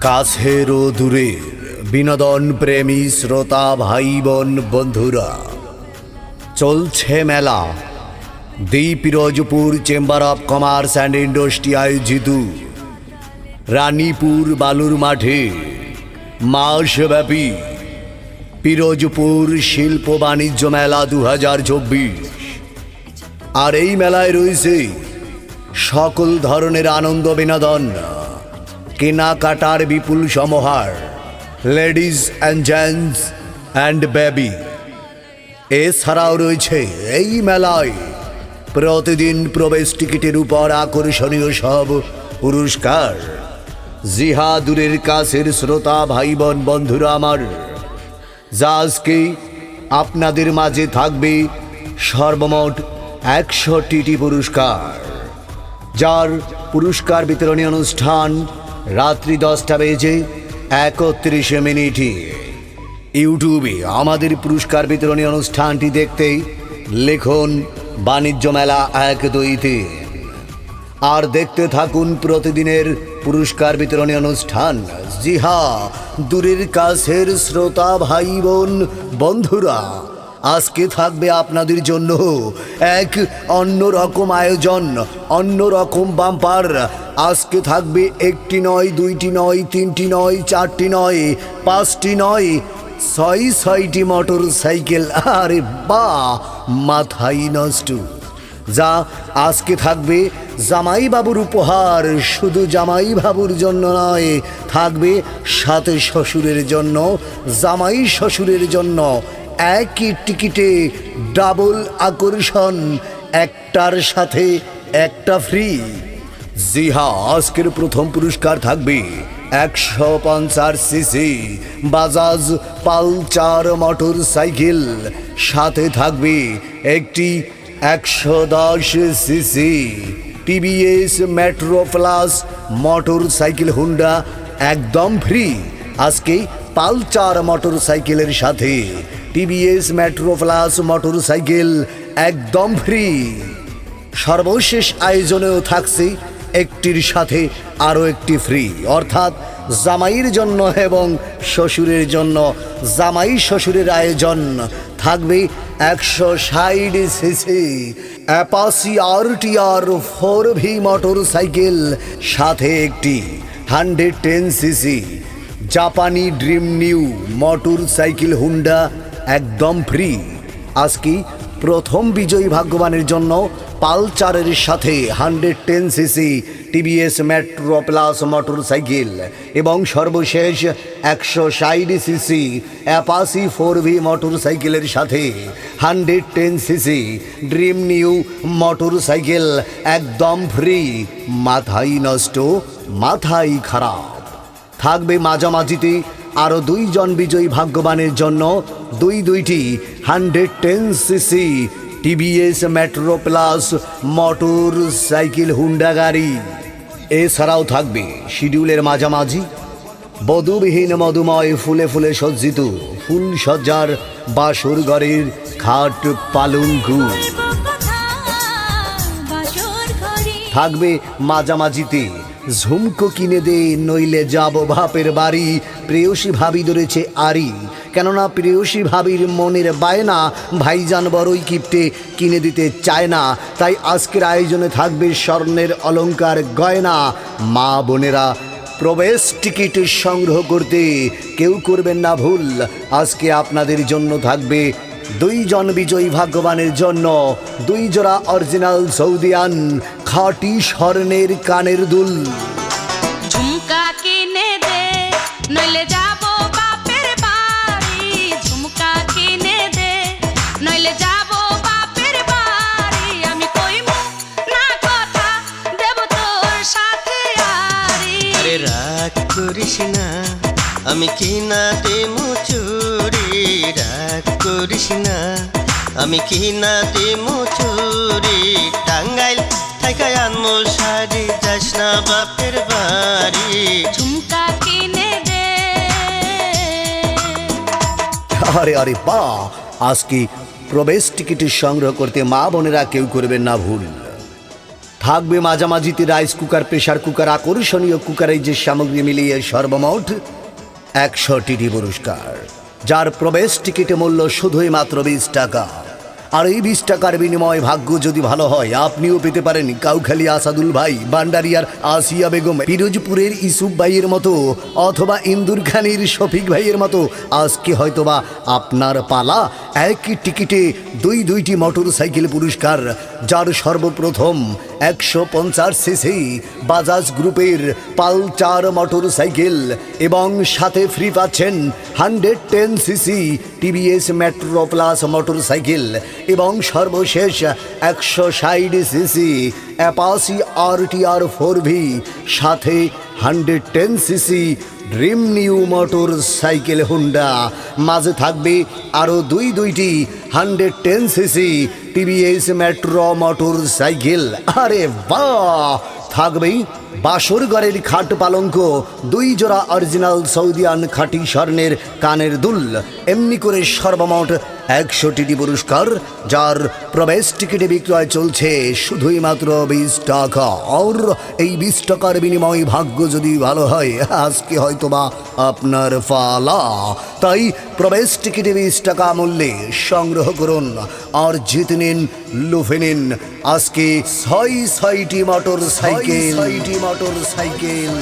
কাছের ও দূরের বিনোদন প্রেমী শ্রোতা ভাই বোন বন্ধুরা। চলছে মেলা। The Pirojpur chamber of commerce and industry আয়োজিত রানীপুর বালুর মাঠে মাসব্যাপী পিরোজপুর শিল্প বাণিজ্য মেলা দু হাজার চব্বিশ। আর এই মেলায় রয়েছে সকল ধরনের আনন্দ বিনোদন। কেনাকাটার বিপুল সমাহার ladies and gents and baby এছাড়াও রয়েছে এই মেলায় প্রতিদিন প্রবেশ টিকিটের উপর আকর্ষণীয় সব পুরস্কার। জিহা দূরের কাছের শ্রোতা ভাই বোন বন্ধুরা আমার যা আজকে আপনাদের মাঝে থাকবে সর্বমোট একশোটিটি পুরস্কার, যার পুরস্কার বিতরণী অনুষ্ঠান রাত্রি দশটা বেজে একত্রিশে মিনিটে। ইউটিউবে আমাদের পুরস্কার বিতরণী অনুষ্ঠানটি দেখতে লিখুন, বাণিজ্য মেলা এক দুই তিন। আর দেখতে থাকুন প্রতিদিনের পুরস্কার বিতরণী অনুষ্ঠান। জি হ্যাঁ দূরের কাছের শ্রোতা ভাই বোন, বন্ধুরা আজকে থাকবে আপনাদের জন্য এক অন্য রকম আয়োজন অন্য রকম বাম্পার। আজকে থাকবে একটি নয়, দুইটি নয়, তিনটি নয়, চারটি নয়, পাঁচটি নয়, ছয়, ছয়টি মোটর সাইকেল। আরে বা, মাথাই নষ্ট। যা আজকে থাকবে জামাই বাবুর উপহার, শুধু জামাই বাবুর জন্য নয়, থাকবে সাথে শ্বশুরের জন্য, জামাই শ্বশুরের জন্য। একই টিকিটে ডাবল আকর্ষণ, একটার সাথে একটা ফ্রি। জি আজকের প্রথম পুরস্কার থাকবে একশো পঞ্চাশ CC, Bajaj Pulsar motorcycle. সাথে থাকবে একটি একশো দশ CC TVS Metro Plus motorcycle Honda, একদম ফ্রি। আজকে পালচার মোটর সাইকেলের সাথে TVS Metro Plus motorcycle একদম ফ্রি। সর্বশেষ আয়োজনেও থাকছে একটির সাথে আরও একটি ফ্রি। অর্থাৎ জামাইয়ের জন্য এবং শ্বশুরের জন্য, জামাই শ্বশুরের আয়োজন থাকবে একশো ষাট CC. Apache R T R four V motorcycle, সাথে একটি হান্ড্রেড টেন সিসি। জাপানি Dream New motorcycle Honda একদম ফ্রি আজকে প্রথম বিজয়ী ভাগ্যবানের জন্য পালচারের সাথে hundred ten CC TVS Metro Plus motorcycle এবং সর্বশেষ একশো ষাট CC Apache four V motor সাইকেলের সাথে hundred ten CC Dream New motorcycle একদম ফ্রি মাথাই নষ্ট, মাথাই খারাপ। থাকবে মাঝামাঝিতে আরও দুইজন বিজয়ী ভাগ্যবানের জন্য দুই দুইটি hundred ten CC TVS Metro Plus motorcycle Honda গাড়ি। এছাড়াও থাকবে শিডিউলের মাঝামাঝি বধুবিহীন মধুময় ফুলে ফুলে সজ্জিত ফুল সজ্জার বাসর ঘরের খাট পালঙ্কু থাকবে মাঝামাঝিতে ঝুমকো কিনে দে, নইলে যাব বাপের বাড়ি। প্রেয়সী ভাবি ধরেছে আরি কেননা প্রেয়সী ভাবির মনের বায়না, ভাইজান বড়ই কিপটে, কিনে দিতে চায় না। তাই আজকের আয়োজনে থাকবে স্বর্ণের অলংকার গয়না। মা বোনেরা, প্রবেশ টিকিট সংগ্রহ করতে। কেউ করবেন না ভুল, আজকে আপনাদের জন্য থাকবে দুইজন বিজয়ী ভাগ্যবানের জন্য দুই জোড়া অরিজিনাল সৌদিয়ান খাঁটি স্বর্ণের কানের দুল। ঝুমকা কিনে দে নইলে যাব বাপের বাড়ি। ঝুমকা কিনে দে নইলে যাব বাপের বাড়ি। আমি কইমু না কথা দেব তোর সাথে আরি আরে রাগ করিস না আমি কিনা দেমু চুরি। রাগ করিস না আমি কিনা দেমু চুরি? টাঙ্গাইল থাকায় আনমো শাড়ি যাস না বাপের বাড়ি। ঝুমকা কিনে দে। আরে আরে বা আজকে প্রবেশ টিকিট সংগ্রহ করতে মা বোনেরা কেউ করবেন না ভুল। থাকবে মাঝামাঝিতে রাইস কুকার প্রেসার কুকার আকর্ষণীয় কুকারের যে সামগ্রী মিলিয়ে সর্বমোট একশো টিডি পুরস্কার। যার প্রবেশ টিকিটে মূল্য শুধুই মাত্র বিশ টাকা। আর এই বিশ টাকার বিনিময়ে ভাগ্য যদি ভালো হয়, আপনিও পেতে পারেন কাউখালী আসাদুল ভাই, বান্ডারিয়ার আসিয়া বেগম, পিরোজপুরের ইসুফ ভাইয়ের মতো অথবা ইন্দুর খানির শফিক ভাইয়ের মতো। আজকে হয়তোবা আপনার পালা একই টিকিটে দুই দুইটি মোটর সাইকেল পুরস্কার, যার সর্বপ্রথম একশো পঞ্চাশ সিসি বাজাজ গ্রুপের পালচার মোটর সাইকেল এবং সাথে ফ্রি পাচ্ছেন hundred ten CC TVS Metro Plus motorcycle এবং সর্বশেষ একশো ষাট CC Apache R T R four V, সাথে hundred ten CC Dream New motorcycle Honda. মাঝে থাকবে আরও দুই দুইটি hundred ten CC TVS Metro motorcycle. আরে বাহ! থাকবেই বাসর ঘরের খাট পালঙ্ক, দুই জোড়া অরিজিনাল সৌদিয়ান খাটি স্বর্ণের কানের দুল। এমনি করে সর্বমোট একশো টিটি পুরস্কার, যার প্রবেশ টিকিটে বিক্রয় চলছে শুধুই মাত্র বিশ টাকা। আর এই বিশ টাকার বিনিময়ে ভাগ্য যদি ভালো হয়, আজকে হয়তো বা আপনার ফালা। তাই প্রবেশ টিকিটে বিশ টাকা মূল্যে সংগ্রহ করুন আর জিতে নিন, লুফে নিন। আজকে ছয় ছয়টি মোটর সাইকেল ছয়টি মোটর সাইকেল